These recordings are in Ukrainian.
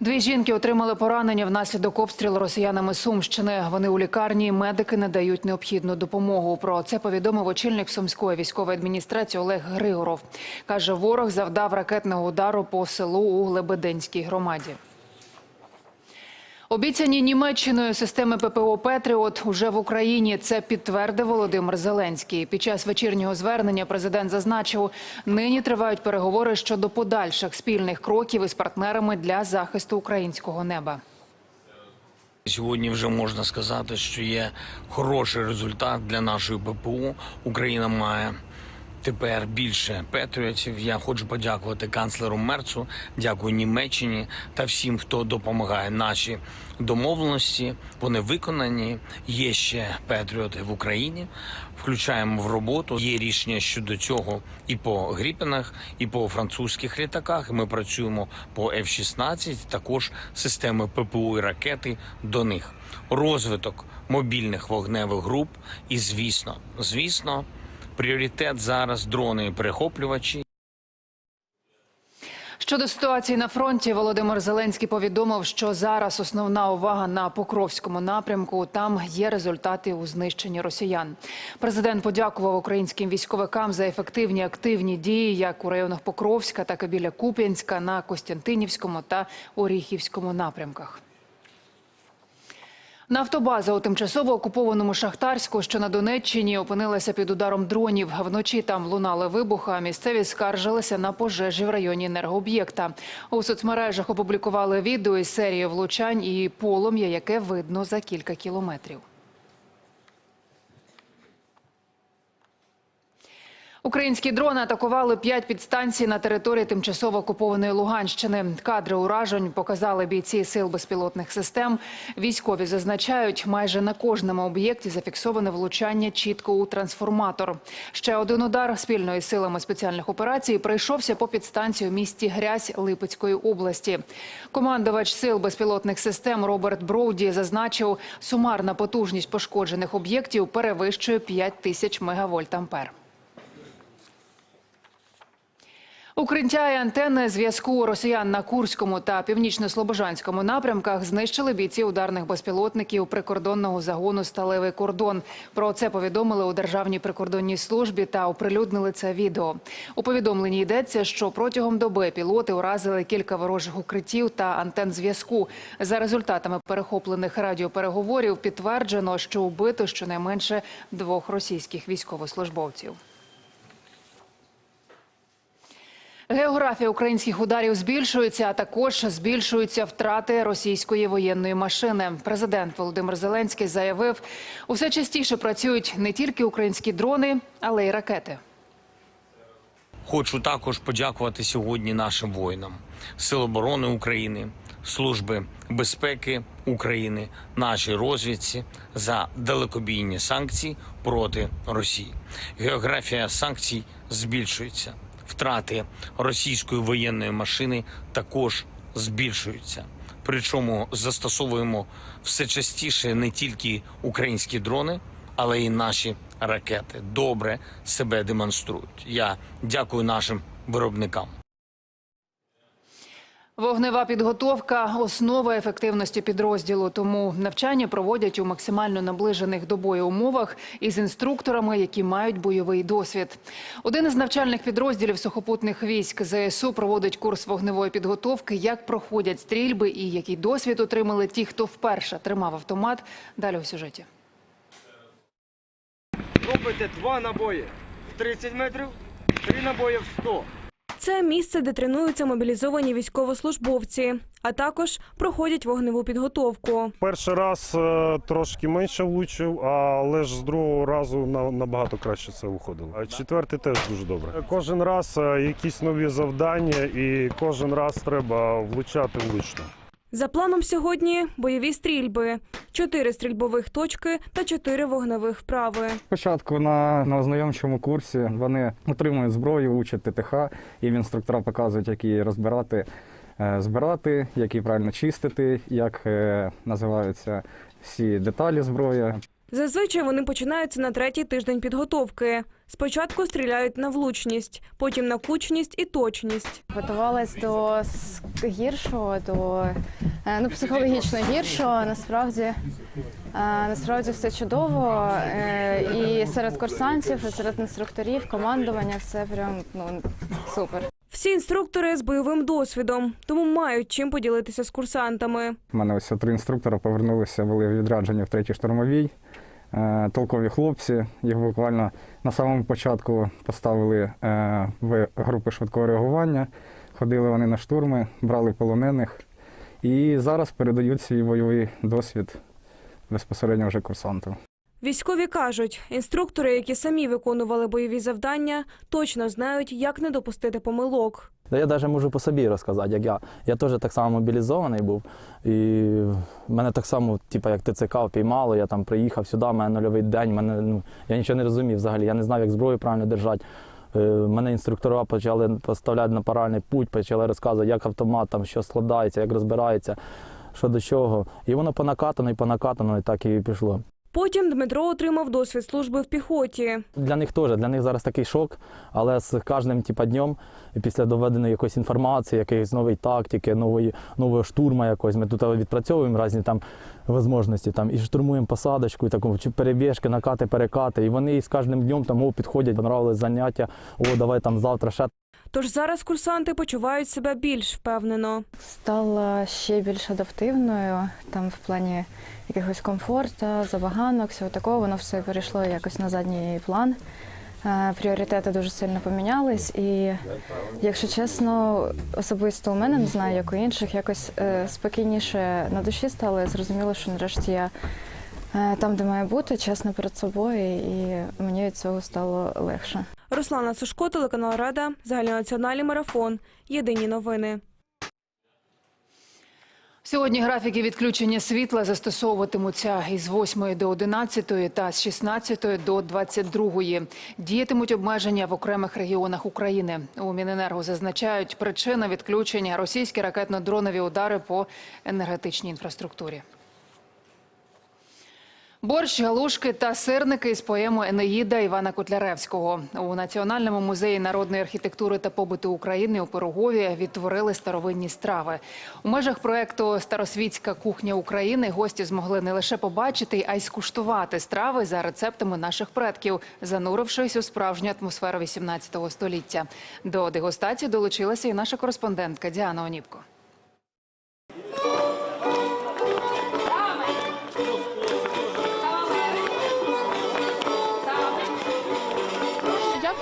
Дві жінки отримали поранення внаслідок обстрілу росіянами Сумщини. Вони у лікарні. Медики не дають необхідну допомогу. Про це повідомив очільник Сумської військової адміністрації Олег Григоров. Каже, ворог завдав ракетного удару по селу у Лебединській громаді. Обіцяні Німеччиною системи ППО «Петріот» уже в Україні. Це підтвердив Володимир Зеленський. Під час вечірнього звернення президент зазначив, нині тривають переговори щодо подальших спільних кроків із партнерами для захисту українського неба. Сьогодні вже можна сказати, що є хороший результат для нашої ППУ. Україна має тепер більше патріотів. Я хочу подякувати канцлеру Мерцу, дякую Німеччині та всім, хто допомагає. Наші домовленості вони виконані. Є ще патріоти в Україні. Включаємо в роботу. Є рішення щодо цього і по Гріпенах, і по французьких літаках. Ми працюємо по F-16, також системи ППУ і ракети до них. Розвиток мобільних вогневих груп. І звісно, звісно, пріоритет зараз дрони перехоплювачі. Щодо ситуації на фронті, Володимир Зеленський повідомив, що зараз основна увага на Покровському напрямку. Там є результати у знищенні росіян. Президент подякував українським військовикам за ефективні активні дії, як у районах Покровська, так і біля Куп'янська, на Костянтинівському та Оріхівському напрямках. Нафтобаза у тимчасово окупованому Шахтарську, що на Донеччині, опинилася під ударом дронів. Вночі там лунали вибухи, а місцеві скаржилися на пожежі в районі енергооб'єкта. У соцмережах опублікували відео із серії влучань і полум'я, яке видно за кілька кілометрів. Українські дрони атакували п'ять підстанцій на території тимчасово окупованої Луганщини. Кадри уражень показали бійці сил безпілотних систем. Військові зазначають, майже на кожному об'єкті зафіксоване влучання чітко у трансформатор. Ще один удар спільної силами спеціальних операцій прийшовся по підстанції у місті Грязь Липецької області. Командувач сил безпілотних систем Роберт Броуді зазначив, сумарна потужність пошкоджених об'єктів перевищує 5 тисяч мегавольт ампер. Укриття і антенни зв'язку росіян на Курському та північно-слобожанському напрямках знищили бійці ударних безпілотників прикордонного загону Сталевий кордон. Про це повідомили у Державній прикордонній службі та оприлюднили це відео. У повідомленні йдеться, що протягом доби пілоти уразили кілька ворожих укриттів та антен зв'язку. За результатами перехоплених радіопереговорів підтверджено, що убито щонайменше двох російських військовослужбовців. Географія українських ударів збільшується, а також збільшуються втрати російської воєнної машини. Президент Володимир Зеленський заявив, усе частіше працюють не тільки українські дрони, але й ракети. Хочу також подякувати сьогодні нашим воїнам Сил оборони України, Служби безпеки України, нашій розвідці за далекобійні санкції проти Росії. Географія санкцій збільшується. Втрати російської воєнної машини також збільшуються. Причому застосовуємо все частіше не тільки українські дрони, але й наші ракети добре себе демонструють. Я дякую нашим виробникам. Вогнева підготовка основа ефективності підрозділу. Тому навчання проводять у максимально наближених до бою умовах із інструкторами, які мають бойовий досвід. Один із навчальних підрозділів сухопутних військ ЗСУ проводить курс вогневої підготовки. Як проходять стрільби і який досвід отримали ті, хто вперше тримав автомат. Далі у сюжеті. Робите два набої в 30 метрів, три набої в 100. Це місце, де тренуються мобілізовані військовослужбовці, а також проходять вогневу підготовку. Перший раз е, трошки менше влучив, але ж з другого разу на- набагато краще це виходило. А четвертий теж дуже добре. Кожен раз е, якісь нові завдання, і кожен раз треба влучати влучно. За планом сьогодні бойові стрільби, чотири стрільбових точки та чотири вогневих вправи. Спочатку на, на ознайомчому курсі вони отримують зброю, учать ТТХ, їм інструктора показують, як її розбирати, е, збирати, як її правильно чистити, як е, називаються всі деталі зброї. Зазвичай вони починаються на третій тиждень підготовки. Спочатку стріляють на влучність, потім на кучність і точність. Готувалась до гіршого, до е, ну, психологічно гіршого. Насправді, е, насправді все чудово. Е, І серед курсантів, і серед інструкторів, командування все прям ну супер. Всі інструктори з бойовим досвідом, тому мають чим поділитися з курсантами. У мене ось три інструктора повернулися, були відряджені в третій штурмовій. Е, Толкові хлопці. Їх буквально на самому початку поставили е, в групи швидкого реагування. Ходили вони на штурми, брали полонених. І зараз передають свій бойовий досвід безпосередньо вже курсантам. Військові кажуть, інструктори, які самі виконували бойові завдання, точно знають, як не допустити помилок. Да я навіть можу по собі розказати, як я. Я теж так само мобілізований був. І мене так само, типу, як ТЦК впіймало, я там приїхав сюди, в мене нульовий день, мене, ну, я нічого не розумів взагалі, я не знав, як зброю правильно держати. Е, Мене інструктора почали поставляти на паральний путь, почали розказувати, як автомат там що складається, як розбирається, що до чого. І воно по накатано і по накатано, і так і пішло. Потім Дмитро отримав досвід служби в піхоті. Для них теж, для них зараз такий шок, але з кожним типа, днем, після доведеної якоїсь інформації, якоїсь нової тактики, нової, нового штурму якогось, ми тут відпрацьовуємо різні там можливості, там, і штурмуємо посадочку, і таку, чи перебіжки, накати, перекати. І вони з кожним днем там о, підходять, понравилось заняття, о, давай там завтра ще Тож зараз курсанти почувають себе більш впевнено. Стала ще більш адаптивною там в плані якихось комфорту, забаганок, всього такого. Воно все перейшло якось на задній план. Е, Пріоритети дуже сильно помінялись, і якщо чесно, особисто у мене не знаю, як у інших, якось е, спокійніше на душі стало. Я зрозуміла, що нарешті я е, там, де маю бути, чесно перед собою, і мені від цього стало легше. Руслана Сушко, телеканал Рада, загальнонаціональний марафон. Єдині новини. Сьогодні графіки відключення світла застосовуватимуться із 8 до 11 та з 16 до 22. Діятимуть обмеження в окремих регіонах України. У Міненерго зазначають, причина відключення – російські ракетно-дронові удари по енергетичній інфраструктурі. Борщ, галушки та сирники з поему Енеїда Івана Котляревського у Національному музеї народної архітектури та побуту України у Пирогові відтворили старовинні страви. У межах проекту Старосвітська кухня України гості змогли не лише побачити, а й скуштувати страви за рецептами наших предків, занурившись у справжню атмосферу 18 століття. До дегустації долучилася і наша кореспондентка Діана Оніпко.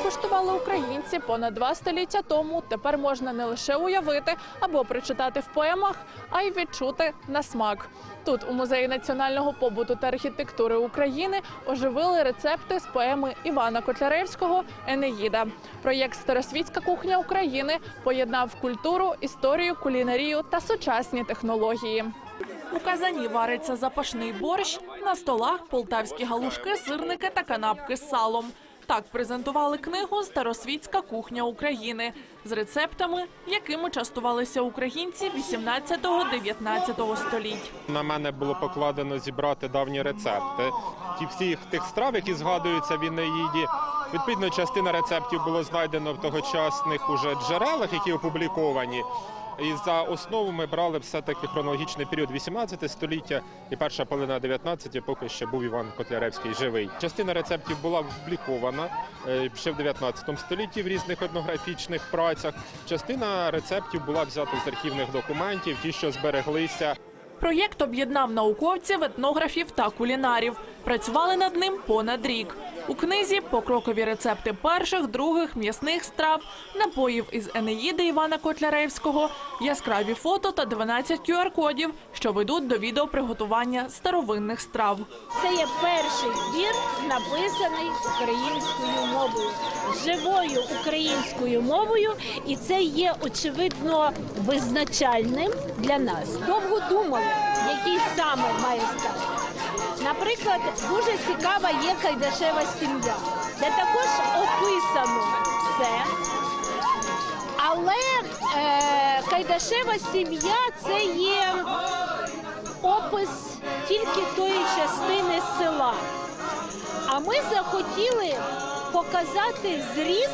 Як українці понад два століття тому, тепер можна не лише уявити або прочитати в поемах, а й відчути на смак. Тут у музеї національного побуту та архітектури України оживили рецепти з поеми Івана Котляревського Енеїда. Проєкт Старосвітська кухня України поєднав культуру, історію, кулінарію та сучасні технології. У казані вариться запашний борщ, на столах полтавські галушки, сирники та канапки з салом. Так презентували книгу Старосвітська кухня України з рецептами, якими частувалися українці 18-19 століть. На мене було покладено зібрати давні рецепти. Ті всіх тих страв, які згадуються в Інеїді. Відповідно, частина рецептів було знайдено в тогочасних уже джерелах, які опубліковані. І за основу ми брали все-таки хронологічний період 18 століття і перша половина 19, поки ще був Іван Котляревський живий. Частина рецептів була опублікована е, ще в 19 столітті в різних етнографічних працях. Частина рецептів була взята з архівних документів, ті, що збереглися Проєкт об'єднав науковців, етнографів та кулінарів. Працювали над ним понад рік. У книзі покрокові рецепти перших, других м'ясних страв, напоїв із Енеїди Івана Котляревського, яскраві фото та 12 QR-кодів, що ведуть до відео приготування старовинних страв. Це є перший твір, написаний українською мовою, живою українською мовою, і це є очевидно визначальним для нас. Довго думали, який саме має стати. Наприклад, дуже цікава є Кайдашева сім'я, де також описано все. Але е, Кайдашева сім'я це є опис тільки тої частини села. А ми захотіли показати зріз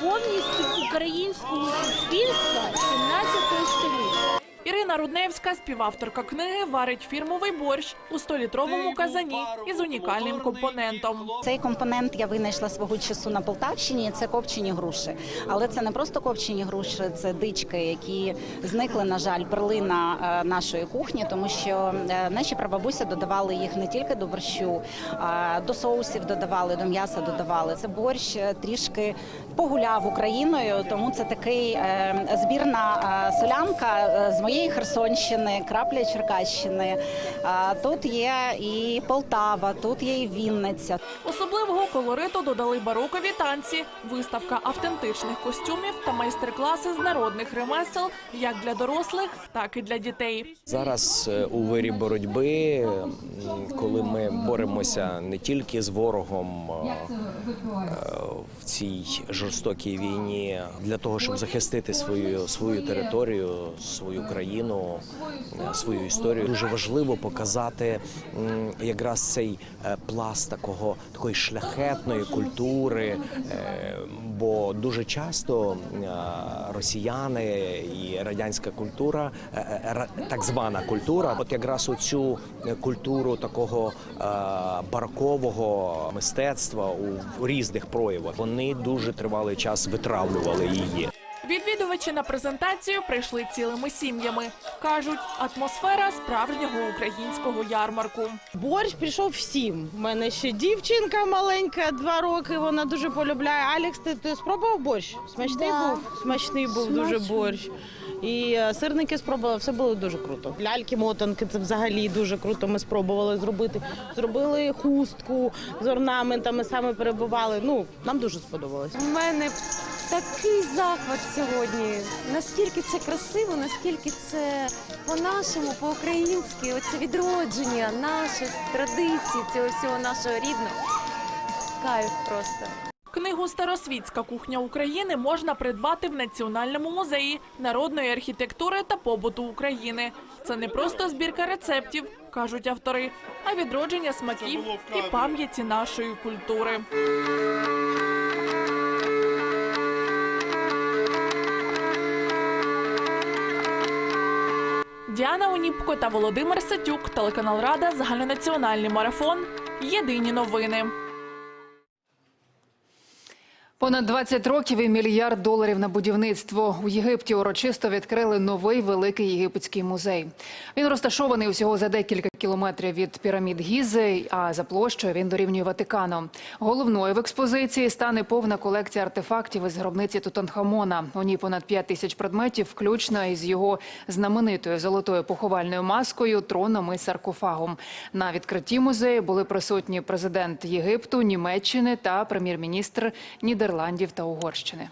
повністю українського суспільства 17 століття. Ірина Рудневська, співавторка книги, варить фірмовий борщ у 100-літровому казані із унікальним компонентом. Цей компонент я винайшла свого часу на Полтавщині. Це копчені груші. Але це не просто копчені груші, це дички, які зникли, на жаль, перлина е, нашої кухні, тому що е, наші прабабусі додавали їх не тільки до борщу, а до соусів додавали, до м'яса додавали. Це борщ е, трішки погуляв Україною, тому це такий збірна солянка з моєї Херсонщини, крапля Черкащини. Тут є і Полтава, тут є і Вінниця. Особливого колориту додали барокові танці, виставка автентичних костюмів та майстер-класи з народних ремесел як для дорослих, так і для дітей. Зараз е, у вирі боротьби, коли ми боремося не тільки з ворогом е, в цій жорстокій війні, для того, щоб захистити свою свою територію, свою країну, е, свою історію, дуже важливо показати якраз цей е, пласт такого такої шляхетної культури, е, бо дуже часто росіяни і радянська культура, ра- так звана культура, от якраз оцю культуру такого барокового мистецтва у різних проявах, вони дуже тривалий час витравлювали її. Відвідувачі на презентацію прийшли цілими сім'ями. кажуть, атмосфера справжнього українського ярмарку. Борщ прийшов всім. У мене ще дівчинка маленька, два роки. Вона дуже полюбляє. Алекс, ти, ти спробував борщ? Смачний був? Смачний був дуже борщ. І е, сирники спробували, все було дуже круто. Ляльки, мотанки це взагалі дуже круто. Ми спробували зробити. Зробили хустку з орнаментами, саме перебували. Ну, нам дуже сподобалось. У мене такий захват сьогодні. Наскільки це красиво, наскільки це по-нашому, по-українськи, оце відродження наших традицій, цього всього нашого рідного. Кайф просто. Книгу Старосвітська кухня України можна придбати в Національному музеї народної архітектури та побуту України. Це не просто збірка рецептів, кажуть автори, а відродження смаків і пам'яті нашої культури. Діана Оніпко та Володимир Сетюк, телеканал Рада, загальнонаціональний марафон. Єдині новини. Понад 20 років і мільярд доларів на будівництво. У Єгипті урочисто відкрили новий великий єгипетський музей. Він розташований усього за декілька кілометрів від пірамід Гізи, а за площею він дорівнює Ватикану. Головною в експозиції стане повна колекція артефактів із гробниці Тутанхамона. У ній понад 5 тисяч предметів, включно із його знаменитою золотою поховальною маскою, троном і саркофагом. На відкритті музею були присутні президент Єгипту, Німеччини та прем'єр-міністр Нідерландів та Угорщини.